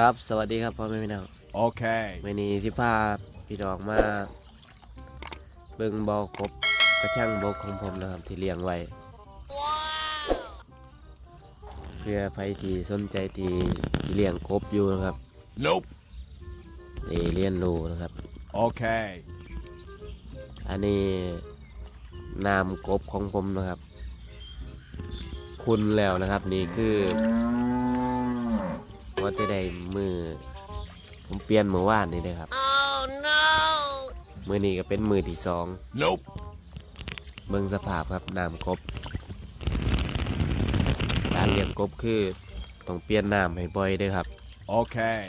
ครับสวัสดีครับพ่อแม่พี่น้อง Okay. วันนี้ที่พาพี่น้องมาเบิ่งบ่อกบกระช่างบกของผมนะครับที่เลี้ยงไว้เพื่อใครที่สนใจที่ที่เลี้ยงกบอยู่นะครับ Nope. ได้เรียนรู้นะครับ Okay. อันนี้นามกบของผมนะครับ คุณแล้วนะครับนี่คือ ว่าจะได้มือผมเปลี่ยนมือว่านนี่เลยครับ Oh no! มือนี้ก็เป็นมือที่สอง Nope. เบิ่งสภาพครับน้ำกบการเลี้ยงกบคือต้องเปลี่ยนน้ำให้บ่อยเด้วยครับ Okay.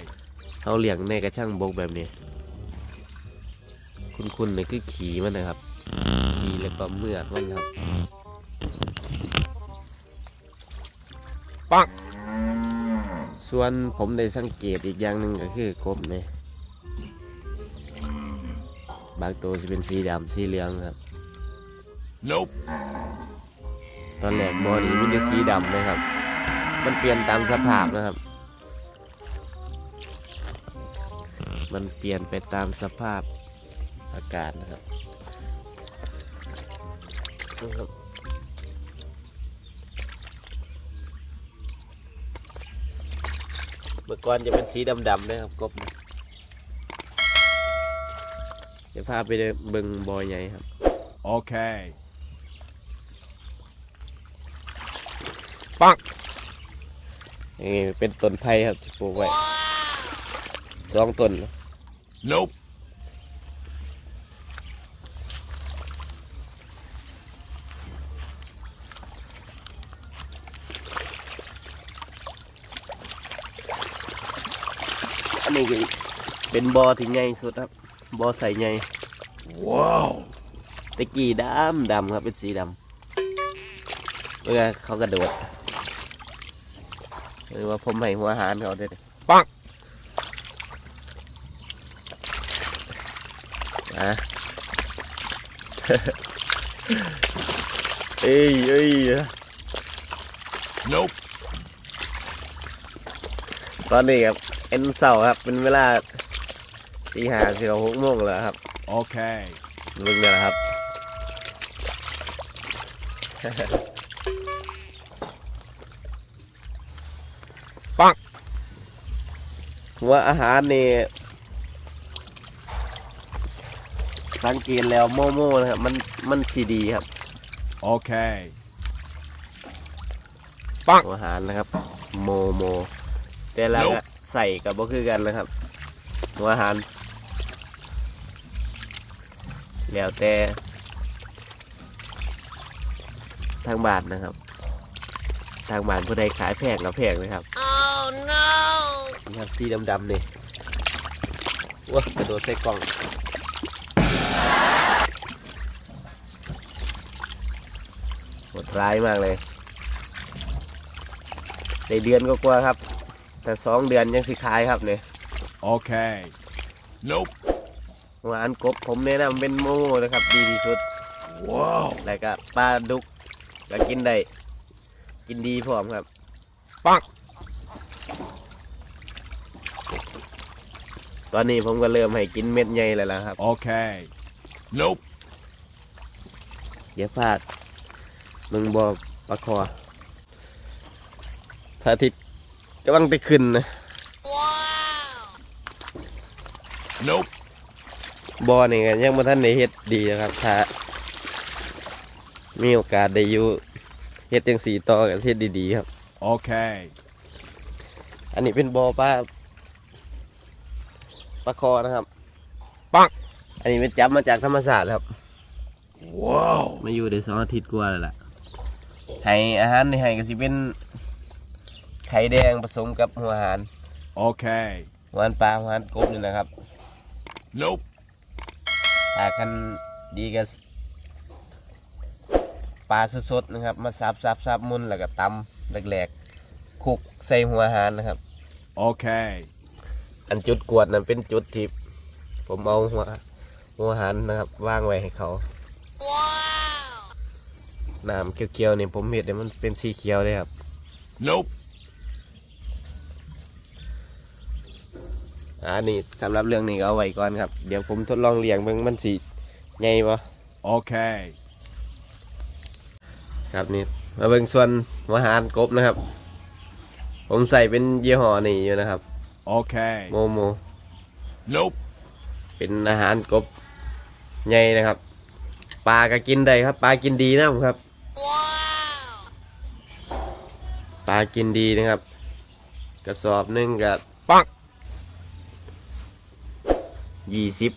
เขาเลี้ยงในกระช่างบกแบบนี้ คุณๆนี่คือขี่มันนะครับขี่แล้วก็เมือกมันครับปัง ส่วนผมได้สังเกตอีกอย่างหนึ่งก็คือกบเนี่ยบางตัวจะเป็นสีดำสีเหลืองครับ Nope. ตอนแรกบอนี้มีแต่สีดำนะครับ มันเปลี่ยนตามสภาพนะครับ มันเปลี่ยนไปตามสภาพอากาศนะครับ มื่อก่อนจะเป็นสีดำๆนะครับกบนะเดี๋ยวพาไปเดินเบิ่งบอยใหญ่ครับ Okay. นี่เป็นต้นไผ่ครับที่ปลูกไว้ Wow! สองต้น Nope. อันนี้ก็เป็นบอที่ใหญ่สุดครับบอใส่ใหญ่ Wow. ตะกี้ดำดำครับเป็นสีดำเมื่อเขากระโดดหรือว่าผมให้หัวอาหารเขาด้วยปังอะเอ้ยเอ้ย Nope. ตอนนี้ครับ เอ็นเสาร์ครับ เป็นเวลาตีห้าสี่หกโมงแล้วครับ Okay. มึงเนี่ยแหละครับ ปังหัวอาหารนี่สังเกตแล้วโมโม่นะครับ มันมันสีดีครับ Okay. หัวอาหารนะครับ โมโมแต่ละ Nope ก็ ใส่กับบ่คือกันนะครับ หัวอาหารแล้วแต่ทางบ้านนะครับ ทางบ้านผู้ใดขายแพงกับแพงนะครับ Oh no! นี่ครับสีดำๆนี่ว้ากระโดดใส่กล่องโหดร้ายมากเลยในเดือนก็กลัวาๆครับ แต่สองเดือนยังสิขายครับเนี่ย Okay. Nope. หวานกบผมแนะนำเป็นโมโม่นะครับดีที่สุด Wow. แล้วก็ปลาดุกก็กินได้ กินดีพร้อมครับ ปัง ตอนนี้ผมก็เริ่มให้กินเม็ดใหญ่แล้วล่ะครับ Okay. Nope. อย่าพลาดมึงบอกปลาคอพระอาทิตย์ กำลังจะขึ้นนะ Wow! Nope. บอนี่ก็ยังบ่ทันได้เฮ็ดดีนะครับถ้ามีโอกาสได้อยู่เฮ็ดจังสีต่อกับเฮ็ดดีๆครับ Okay. อันนี้เป็นบอปลาปลาคอนะครับ ปังอันนี้เป็นจับมาจากธรรมศาสตร์ครับ Wow. มาอยู่ได้สองอาทิตย์กว่าแล้วล่ะให้อาหารในให้ก็สิเป็น ไข่แดงผสมกับหัวอาหาร Okay. หัวอาหารปลาหัวอาหารกบนี่นะครับ Nope. ถ้าคันดีก็ปลาสดๆนะครับ มาสับสับสับมุนแล้วก็ตำแหลกๆคลุกใส่หัวอาหารนะครับ Okay. อันจุดกวดนั้นเป็นจุดที่ผมเอาหัวหัวอาหารนะครับวางไว้ให้เขา Wow! น้ำเขียวๆนี่ผมเห็นมันเป็นสีเขียวเลยครับ Nope. อันนี้สำหรับเรื่องนี้ก็เอาไว้ก่อนครับ เดี๋ยวผมทดลองเลี้ยงเบิ่งมันสิใหญ่บ่ Okay. ครับนี่มาเบิ่งส่วนหัวหารกบนะครับ ผมใส่เป็นยี่ห้อนี่อยู่นะครับ Okay. โมโม Nope. เป็นอาหารกบใหญ่นะครับปลาก็กินได้ครับปลากินดีนะครับ Wow. ปลากินดีนะครับ กระสอบหนึ่งกับปัง ยี่สิบ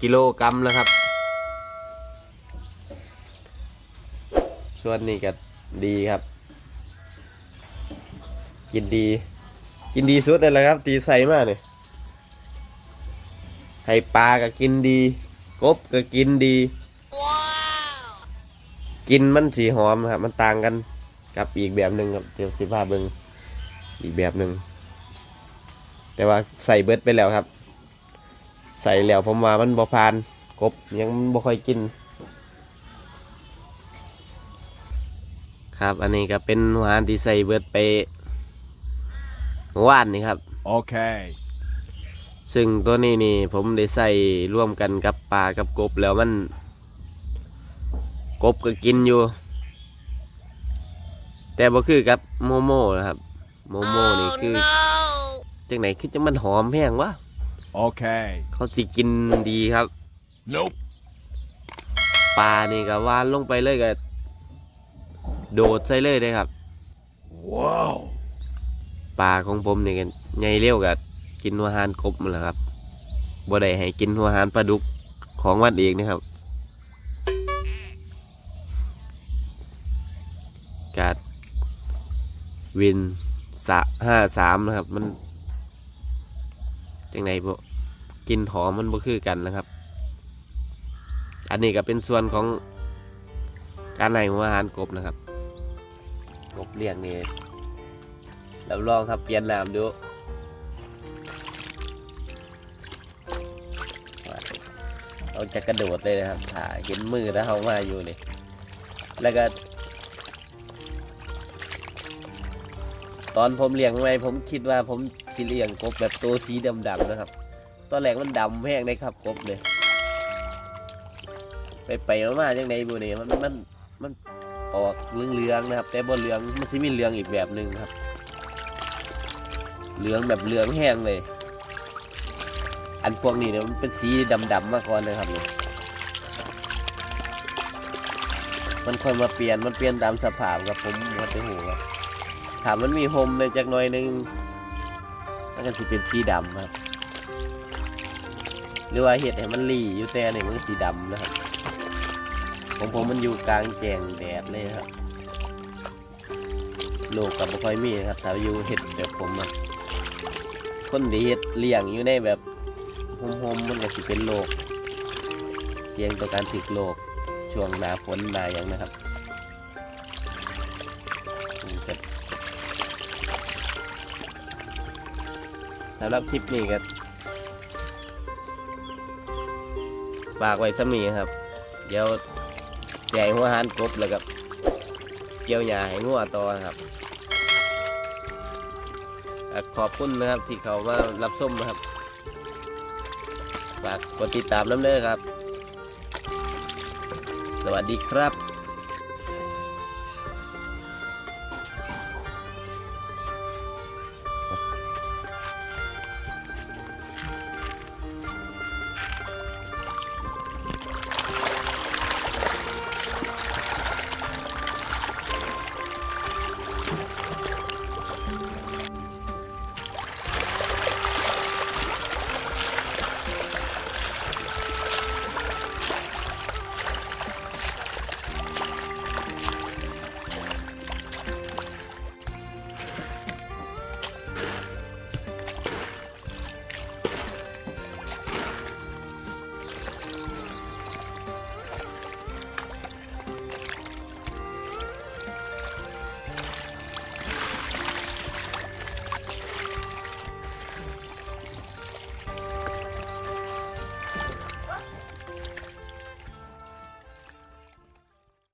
กิโลกรัมนะครับ ส่วนนี้ก็ดีครับ กินดี กินดีสุดเลยแหละครับ ตีใส่มากเลยให้ปลาก็กินดี กบก็กินดี Wow. กินมันสีหอมนะครับ มันต่างกันกับอีกแบบหนึ่งครับเดี๋ยวสิพาเบิงอีกแบบหนึ่งแต่ว่าใส่เบิดไปแล้วครับ ใส่แล้วผมว่ามันบ่พาน กบยังบ่ค่อยกิน ครับ อันนี้ก็เป็นอาหารที่ใส่เบิดไปเมื่อวานนี่ครับ Okay. ซึ่งตัวนี้นี่ผมได้ใส่ร่วมกันกับปลากับกบแล้วมัน กบก็กินอยู่ แต่บ่คือกับโมโม่นะครับ โมโม่นี่ Oh คือ no. จังไหนคือจะมันหอมแห้งวะ Okay. เขาสิกินดีครับ Nope. ปลานี่ก็วานลงไปเลยก็โดดใส่เลยเลยครับ Wow. ปลาของผมนี่กันใหญ่เร็วกับกินหัวหานกบมันแหละครับบ่ได้ให้กินหัวหานปลาดุกของวันเองนะครับกาดวินสะห้าสามนะครับ มันจังไหนบ่กิ กินหอมมันบ่คือกันนะครับ อันนี้ก็เป็นส่วนของการให้หัวหานกบนะครับ กบเลี้ยงนี่รับรองครับเปลี่ยนน้ำดูเราจะกระโดดเลยนะครับถ่าเห็นมือแล้วเขามาอยู่นี่แล้วก็ ตอนผมเลี้ยงไว้ผมคิดว่าผมสิเลี้ยงกบแบบตัวสีดำๆนะครับ ตอนแรกมันดำแห้งเลยครับกบเลยไปไปมาๆจังไดบูนี่มันมันมันออกเหลืองๆนะครับ แต่บ่เหลืองมันสิมีเหลืองอีกแบบหนึ่งครับ เหลืองแบบเหลืองแห้งเลย อันพวกนี้เนี่ยมันเป็นสีดำๆมาก่อนนะครับเนี่ยมันค่อยมาเปลี่ยนมันเปลี่ยนตามสภาพครับผมวัดหูครับถามมันมีโฮมเลยจากหน้อยหนึงมันก็สิเป็นสีดำครับ หรือว่าเห็ดให้มันหลีอยู่แต่เนี่ยมันสีดำนะครับของผมมันอยู่กลางแจงแดดเลยครับโลกกับบ่ค่อยมีนะครับถ้าอยู่เห็ดแบบผมอะคนที่เฮ็ดเลี้ยงอยู่ในแบบโฮมๆมันก็สิเป็นโรคเสียงต่อการติดโรคช่วงหนาฝนหนาหยังนะครับสำหรับคลิปนี้ก็ ฝากไว้สมีครับ เดี๋ยวแจกหัวหารกบแล้วก็เกี่ยวหญ้าให้งัวต่อครับขอบคุณนะครับที่เขามารับส้มนะครับ ฝากกดติดตามน้ำเด้อครับ สวัสดีครับ